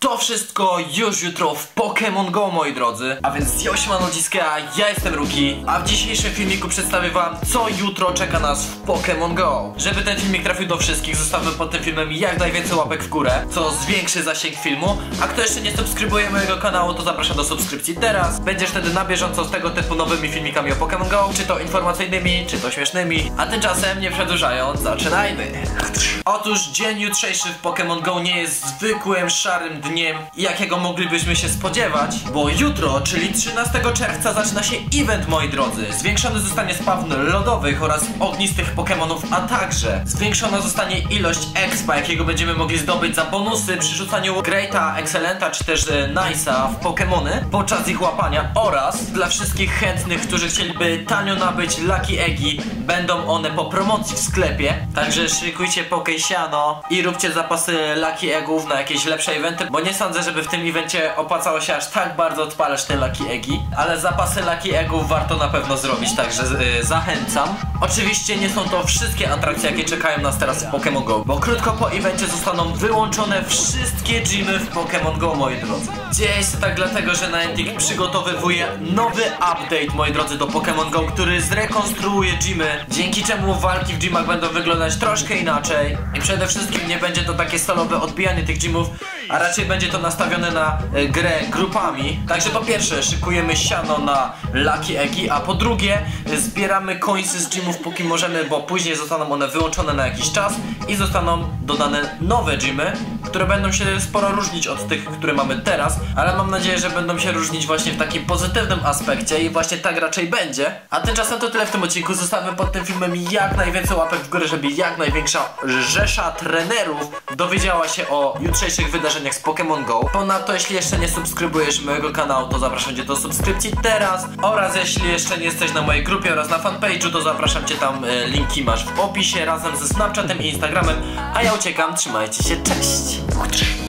To wszystko już jutro w Pokémon Go, moi drodzy. A więc z Yoshima Nodziska, ja jestem Ruki, a w dzisiejszym filmiku przedstawię wam, co jutro czeka nas w Pokémon Go. Żeby ten filmik trafił do wszystkich, zostawmy pod tym filmem jak najwięcej łapek w górę, co zwiększy zasięg filmu. A kto jeszcze nie subskrybuje mojego kanału, to zapraszam do subskrypcji teraz. Będziesz wtedy na bieżąco z tego typu nowymi filmikami o Pokémon Go, czy to informacyjnymi, czy to śmiesznymi. A tymczasem, nie przedłużając, zaczynajmy. Otóż dzień jutrzejszy w Pokémon Go nie jest zwykłym szarym dniem, jakiego moglibyśmy się spodziewać, bo jutro, czyli 13 czerwca zaczyna się event, moi drodzy. Zwiększony zostanie spawn lodowych oraz ognistych Pokémonów, a także zwiększona zostanie ilość expa, jakiego będziemy mogli zdobyć za bonusy przy rzucaniu Greata, Excellenta czy też e, Nice'a w Pokémony podczas ich łapania. Oraz dla wszystkich chętnych, którzy chcieliby tanio nabyć Lucky Eggi, będą one po promocji w sklepie, także szykujcie Pokesiano i róbcie zapasy Lucky Eggów na jakieś lepsze eventy, bo nie sądzę, żeby w tym evencie opłacało się aż tak bardzo odpalać te Lucky Eggi, ale zapasy Lucky Eggów warto na pewno zrobić, także y, zachęcam. Oczywiście nie są to wszystkie atrakcje, jakie czekają nas teraz w Pokémon Go, bo krótko po evencie zostaną wyłączone wszystkie gymy w Pokémon Go, moi drodzy. Dzieje się tak dlatego, że Niantic przygotowywuje nowy update, moi drodzy, do Pokémon Go, który zrekonstruuje gymy, dzięki czemu walki w gymach będą wyglądać troszkę inaczej i przede wszystkim nie będzie to takie solowe odbijanie tych gymów, a raczej będzie to nastawione na e, grę grupami. Także po pierwsze szykujemy siano na Lucky Eggi, a po drugie zbieramy końce z gymów póki możemy, bo później zostaną one wyłączone na jakiś czas i zostaną dodane nowe gymy, które będą się sporo różnić od tych, które mamy teraz, ale mam nadzieję, że będą się różnić właśnie w takim pozytywnym aspekcie i właśnie tak raczej będzie. A tymczasem to tyle w tym odcinku. Zostawmy pod tym filmem jak najwięcej łapek w górę, żeby jak największa rzesza trenerów dowiedziała się o jutrzejszych wydarzeniach z Pokémon Go. Ponadto, jeśli jeszcze nie subskrybujesz mojego kanału, to zapraszam cię do subskrypcji teraz oraz jeśli jeszcze nie jesteś na mojej grupie oraz na fanpage'u, to zapraszam cię tam, e, linki masz w opisie razem ze Snapchatem i Instagramem, a ja uciekam, trzymajcie się, cześć!